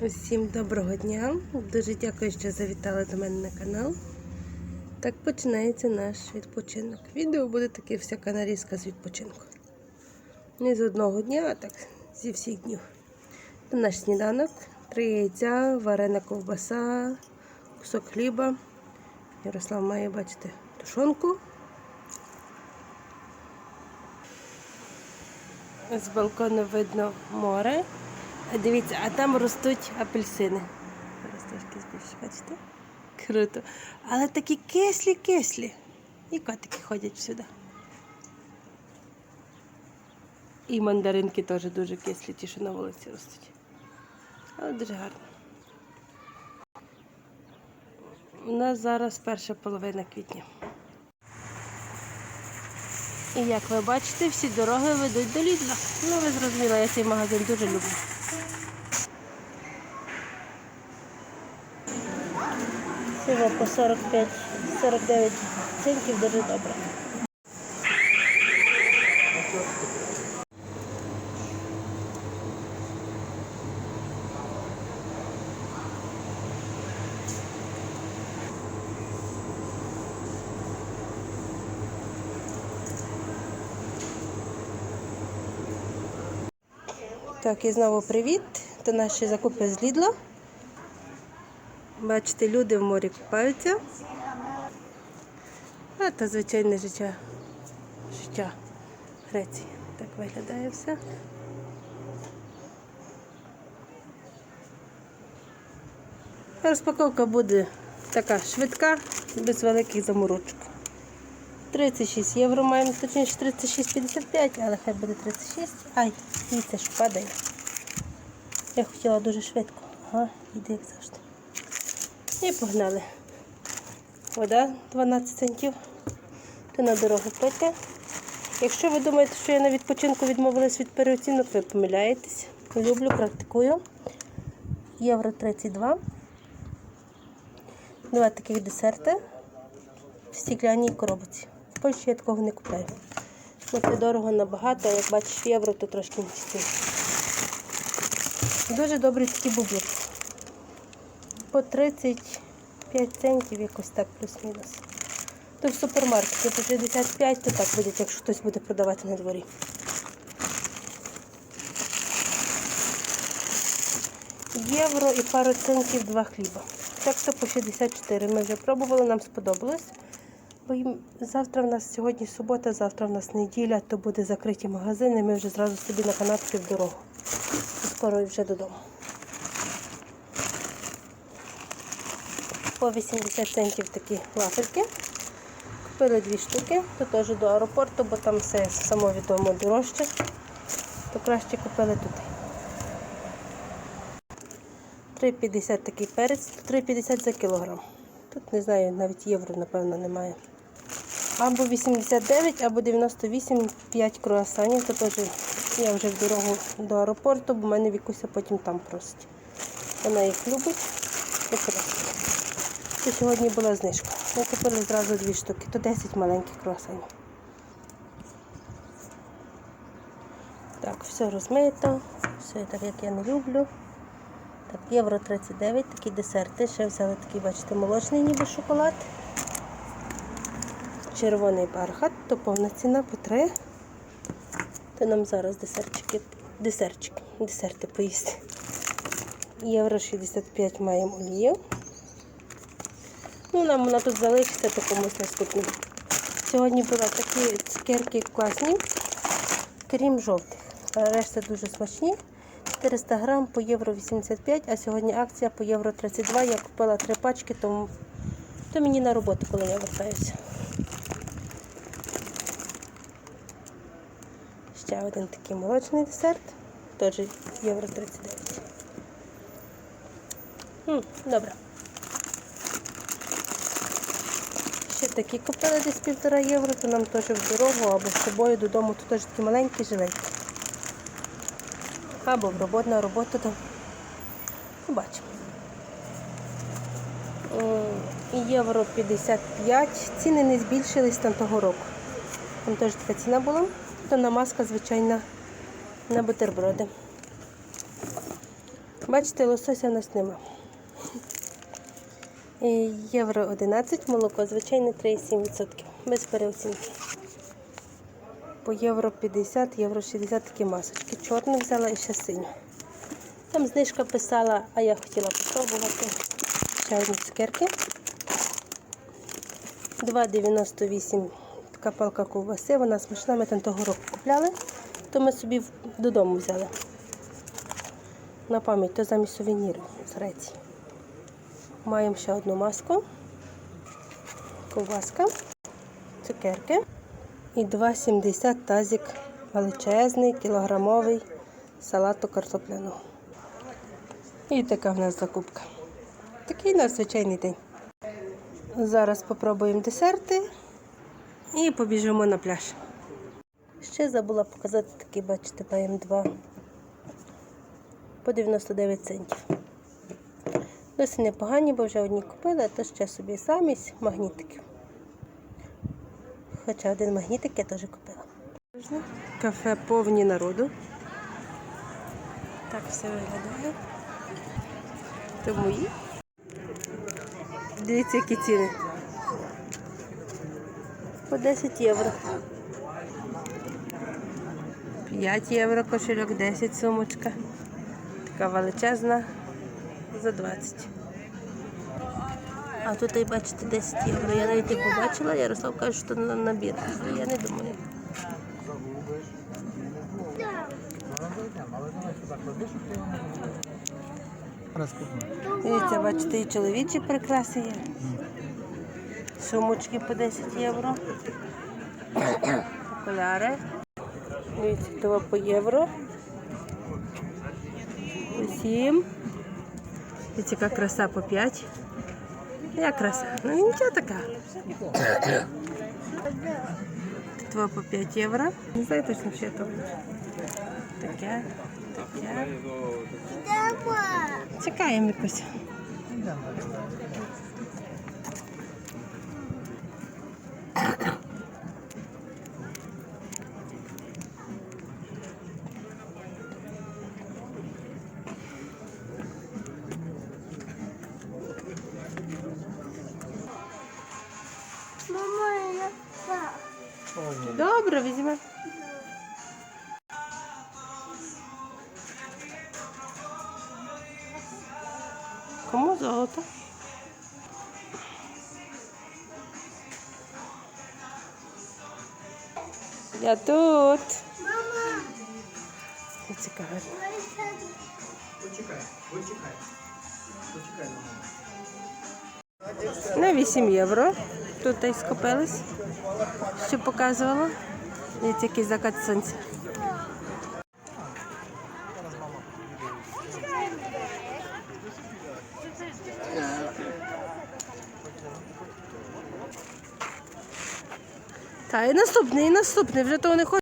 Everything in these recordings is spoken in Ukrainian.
Усім доброго дня. Дуже дякую, що завітали до мене на канал. Так починається наш відпочинок. Відео буде таке всяка нарізка з відпочинку. Не з одного дня, а так зі всіх днів. Це наш сніданок, три яйця, варена ковбаса, кусок хліба. Ярослав має бачити тушонку. З балкону видно море. Дивіться, а там ростуть апельсини. Зараз трошки збільше, бачите? Круто. Але такі кислі-кислі. І котики ходять сюди. І мандаринки теж дуже кислі, ті, що на вулиці ростуть. Але дуже гарно. У нас зараз перша половина квітня. І як ви бачите, всі дороги ведуть до Лідла. Ну, ви зрозуміли, я цей магазин дуже люблю. Всього по 45-49 центів дуже добре. Так, і знову привіт. Це наші закупи з Лідла. Бачите, люди в морі купаються. А це звичайне життя. Життя Греції. Так виглядає все. Розпаковка буде така швидка, без великих заморочок. 36 євро маємо, точніше 36,55, але хай буде 36. Ай, дивіться, що падає. Я хотіла дуже швидко. Ага, йде як завжди. І погнали. Вода 12 центів. То на дорогу пити. Якщо ви думаєте, що я на відпочинку відмовилась від переоцінок, ви помиляєтесь. Люблю, практикую. Євро 32. Два таких десерти в стеклянній коробці. В Польщі я такого не купляю. Ну, Це дорого набагато, а як бачиш євро, то трошки не Дуже добрі такі бублики. По 35 центів, якось так, плюс-мінус. То в супермаркеті по 65, то так буде, якщо хтось буде продавати на дворі. Євро і пару центів два хліба. Так то по 64. Ми вже пробували, нам сподобалось. Бо завтра в нас сьогодні субота, завтра в нас неділя, то буде закриті магазини. Ми вже зразу собі на канапки в дорогу. Скоро вже додому. По 80 центів такі вафельки. Купили дві штуки, то теж до аеропорту, бо там все самовідомо дорожче. То краще купили тут. 3,50 такий перець, 3,50 за кілограм. Тут не знаю, навіть євро, напевно, немає. Або 89, або 98, 5 круасанів. То теж я вже в дорогу до аеропорту, бо в мене Вікуся потім там просить. Вона їх любить. Якраз. То сьогодні була знижка. Ми купили зразу дві штуки, то 10 маленьких круасанів. Так, все розмито, все так, як я не люблю. Так, євро 39, такі десерти. Ще взяли такий, бачите, молочний ніби шоколад. Червоний бархат, то повна ціна по 3. То нам зараз десертчики, десертчики, десерти поїсти. Євро 65 маємо олію. Ну, нам вона тут залишиться, то комусь наступним. Сьогодні були такі цукерки класні, крім жовтих. Решта дуже смачні. 400 грам по євро 85, а сьогодні акція по євро 32. Я купила три пачки, тому то мені на роботу, коли я вертаюся. Ще один такий молочний десерт, теж євро 39. М, добре. Такі купили десь півтора євро, то нам теж в дорогу або з собою додому, то теж такі маленькі жилетки. Або в роботу на роботу, то побачимо. Євро 55. Ціни не збільшились там того року. Там теж така ціна була. То намазка звичайна на бутерброди. Бачите, лосося в нас нема. Євро 11, молоко, звичайне 3,7%. Без переоцінки. По євро 50, євро 60 такі масочки. Чорну взяла і ще синю. Там знижка писала, а я хотіла попробувати чайні цукерки. 2,98 така палка ковбаси, вона смачна, ми там того року купляли, то ми собі додому взяли. На пам'ять, то замість сувеніру з Греції. Маємо ще одну маску, ковбаска, цукерки і 2,70 тазик величезний, кілограмовий салату картопляного. І така в нас закупка. Такий у нас звичайний день. Зараз спробуємо десерти і побіжимо на пляж. Ще забула показати такий, бачите, маємо два по 99 центів. Досить непогані, бо вже одні купили, а то ще собі самість магнітиків. Хоча один магнітик я теж купила. Кафе повні народу. Так все виглядає. Тому і. Дивіться, які ціни. По 10 євро. 5 євро кошельок, 10 сумочка. Така величезна за 20. А тут бачите 10 євро. Я навіть не побачила, Ярослав каже, що на набір. Я не думаю. Дивіться, бачите, і чоловічі прикраси є. Сумочки по 10 євро. Окуляри. Дивіться, того по євро. 7. Дивіться, яка краса по 5. Як краса? Ну нічого така. Того по 5 євро. Не знаю точно, що це. Таке. Таке. Чекаємо якось. Я тут. Мама. Почекай, почекай. Почекай на мене. На 8 євро. Тут і скупились. Що показувала. Є який закат сонця. Та і наступний, і наступний, вже того не хочу.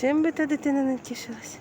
Чим би та дитина не тішилась?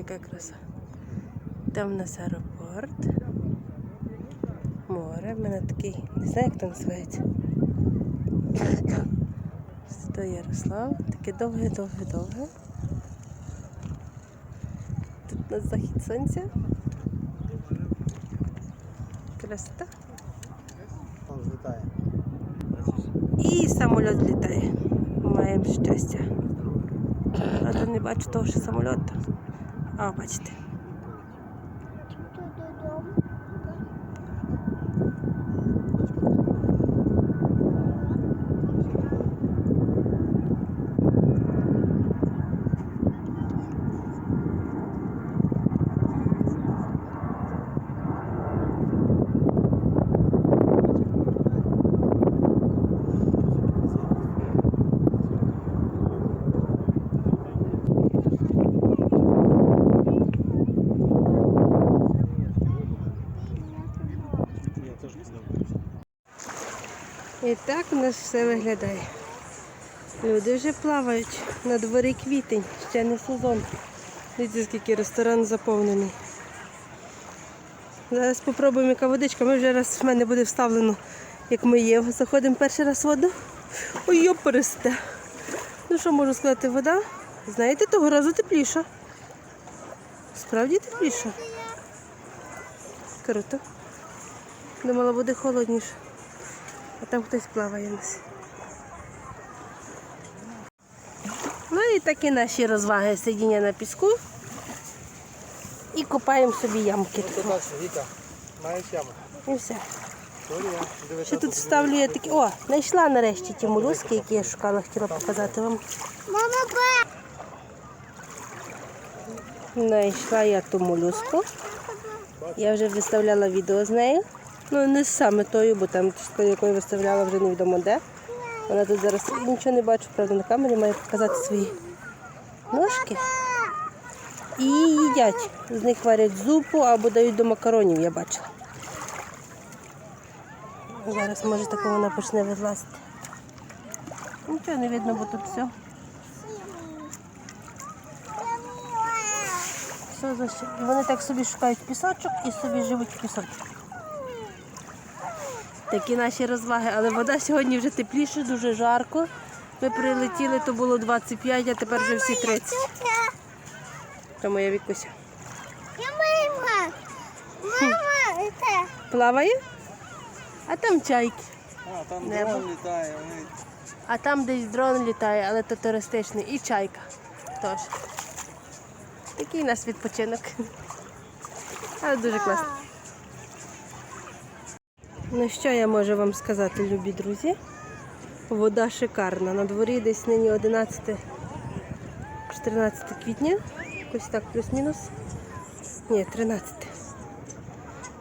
Яка краса. Там у нас аеропорт. Море. В мене такий, не знаю, як це називається. Сто Ярослав. Таке довге, довге, довге. Тут у нас захід сонця. Красота. І самоліт літає. Маємо щастя. Правда, не бачу того, що самоліт. А, бачите. І так у нас все виглядає. Люди вже плавають. На дворі квітень, ще не сезон. Дивіться, скільки ресторан заповнений. Зараз спробуємо, яка водичка. Ми вже раз в мене буде вставлено, як ми є. Заходимо перший раз в воду. Ой, йопересте. Ну що можу сказати, вода? Знаєте, того разу тепліша. Справді тепліша. Круто. Думала, буде холодніше. А там хтось плаває. Ну і такі наші розваги сидіння на піску. І копаємо собі ямки. І все. Ще тут вставлю я такі. О, знайшла нарешті ті молюски, які я шукала, хотіла показати вам. Мама, ба. Знайшла я ту молюску. Я вже виставляла відео з нею. Ну, не саме тою, бо там якою виставляла вже невідомо де. Вона тут зараз нічого не бачу, правда, на камері має показати свої ножки. І їдять. З них варять зупу або дають до макаронів, я бачила. Зараз може тако вона почне вилазити. Нічого не видно, бо тут все. Все Вони так собі шукають пісочок і собі живуть в пісочку. Такі наші розваги, але вода сьогодні вже тепліше, дуже жарко. Ми прилетіли, то було 25, а тепер вже всі 30. Це моя вікуся. Я мама. Мама, это. Плаває? А там чайки. А, там Небо. дрон літає, А там десь дрон літає, але то туристичний. І чайка теж. Такий у нас відпочинок. Але дуже класно. Ну що я можу вам сказати, любі друзі? Вода шикарна. На дворі десь нині 11 14 квітня. Якось так плюс-мінус. Ні, 13.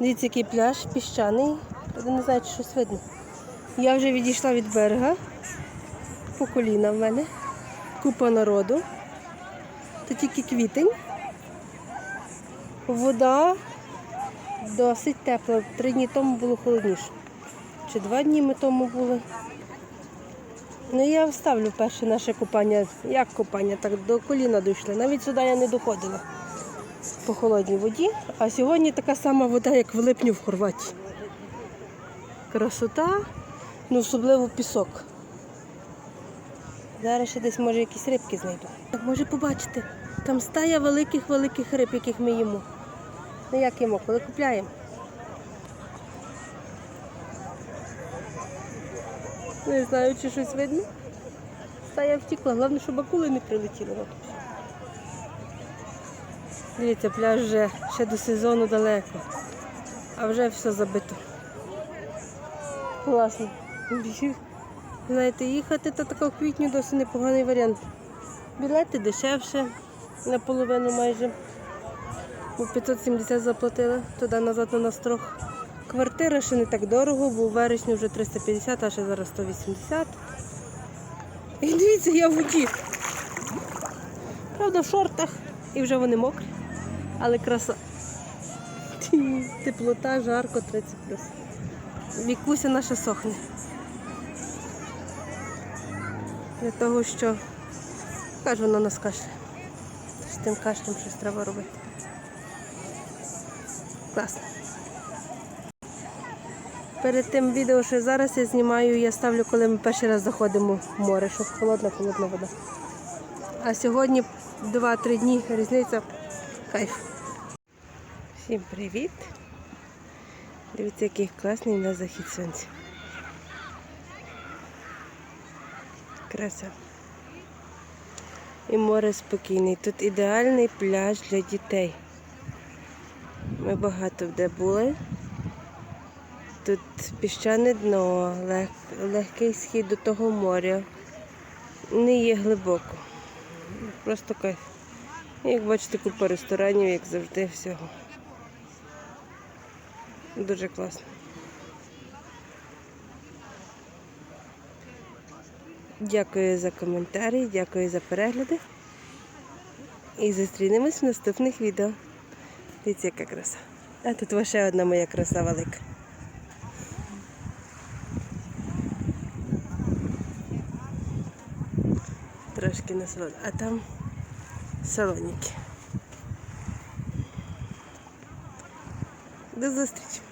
Дивіться, який пляж піщаний. Правда, не знаю, щось видно. Я вже відійшла від берега. По коліна в мене. Купа народу. Це тільки квітень. Вода досить тепла. Три дні тому було холодніше. Чи два дні ми тому були. Ну я вставлю перше наше купання. Як купання? Так до коліна дійшли. Навіть сюди я не доходила по холодній воді. А сьогодні така сама вода, як в липні в Хорватії. Красота, ну особливо пісок. Зараз ще десь може якісь рибки знайду. Так може побачити. Там стая великих-великих риб, яких ми їмо. Ну як їмо, коли купляємо. Не знаю, чи щось видно. Стая втікла, головне, щоб акули не прилетіли. Дивіться, пляж вже ще до сезону далеко, а вже все забито. Класно. Знаєте, їхати то тако в квітню досить непоганий варіант. Білети дешевше, наполовину майже. Бо 570 заплатила, туди назад на настрох. Квартира ще не так дорого, бо у вересні вже 350, а ще зараз 180. І дивіться, я в воді. Правда, в шортах і вже вони мокрі, але краса. Теплота, жарко 30 плюс. Вікуся наша сохне. Для того, що кажу, вона нас кашляє. З тим кашлем щось треба робити. Класно. Перед тим відео, що зараз я знімаю, я ставлю, коли ми перший раз заходимо в море, щоб холодна, холодна вода. А сьогодні 2-3 дні різниця. Кайф. Всім привіт. Дивіться, який класний на захід сонця. Краса. І море спокійне. Тут ідеальний пляж для дітей. Ми багато де були. Тут піщане дно, лег, легкий схід до того моря. Не є глибоко. Просто кайф. Як бачите, купа ресторанів, як завжди, всього. Дуже класно. Дякую за коментарі, дякую за перегляди. І зустрінемось в наступних відео. Дивіться, яка краса. А тут ще одна моя краса велика. Трошки на салон, а там салоніки. До зустрічі!